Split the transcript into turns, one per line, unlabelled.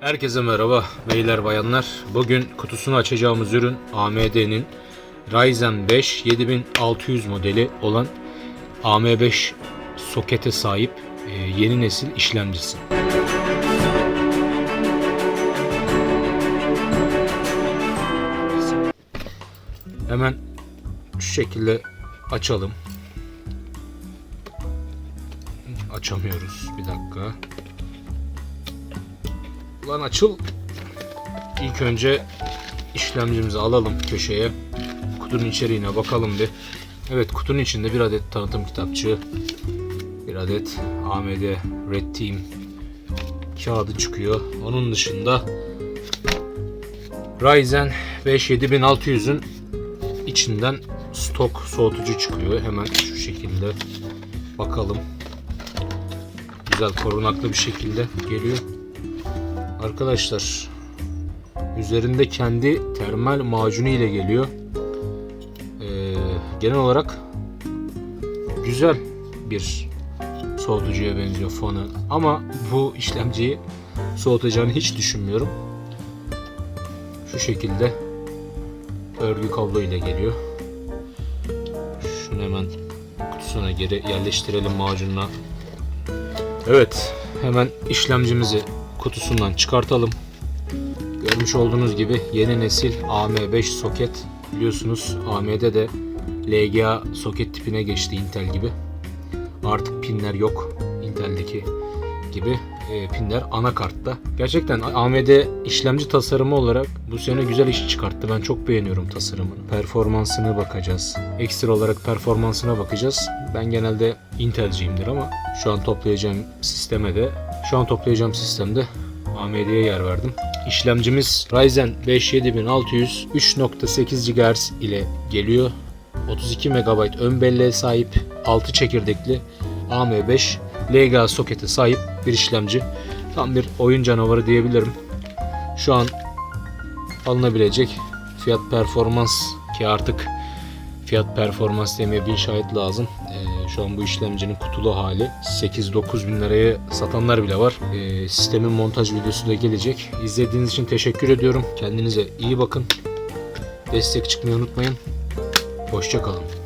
Herkese merhaba beyler bayanlar. Bugün kutusunu açacağımız ürün AMD'nin Ryzen 5 7600 modeli olan AM5 sokete sahip e, yeni nesil işlemcisi. Hemen şu şekilde açalım. Açamıyoruz. Bir dakika. Lan açıl. İlk önce işlemcimizi alalım köşeye. Kutunun içeriğine bakalım bir. Evet kutunun içinde bir adet tanıtım kitapçığı. Bir adet AMD Red Team kağıdı çıkıyor. Onun dışında Ryzen 5 7600'ün içinden stok soğutucu çıkıyor. Hemen şu şekilde bakalım. Güzel korunaklı bir şekilde geliyor. Arkadaşlar üzerinde kendi termal macunu ile geliyor. Ee, genel olarak güzel bir soğutucuya benziyor fonu ama bu işlemciyi soğutacağını hiç düşünmüyorum. Şu şekilde örgü kablo ile geliyor. Şunu hemen kutusuna geri yerleştirelim macunla. Evet, hemen işlemcimizi kutusundan çıkartalım. Görmüş olduğunuz gibi yeni nesil AM5 soket. Biliyorsunuz AMD de LGA soket tipine geçti Intel gibi. Artık pinler yok Intel'deki gibi. E, pinler anakartta. Gerçekten AMD işlemci tasarımı olarak bu sene güzel iş çıkarttı. Ben çok beğeniyorum tasarımını. Performansını bakacağız. Ekstra olarak performansına bakacağız. Ben genelde Intel'ciyimdir ama şu an toplayacağım sisteme de şu an toplayacağım sistemde AMD'ye yer verdim. İşlemcimiz Ryzen 5 7600 3.8 GHz ile geliyor. 32 MB ön belleğe sahip 6 çekirdekli AM5 LGA sokete sahip bir işlemci. Tam bir oyun canavarı diyebilirim. Şu an alınabilecek fiyat performans ki artık fiyat performans demeye bin şahit lazım. Ee, şu an bu işlemcinin kutulu hali 8-9 bin liraya satanlar bile var. Ee, sistemin montaj videosu da gelecek. İzlediğiniz için teşekkür ediyorum. Kendinize iyi bakın. Destek çıkmayı unutmayın. Hoşçakalın.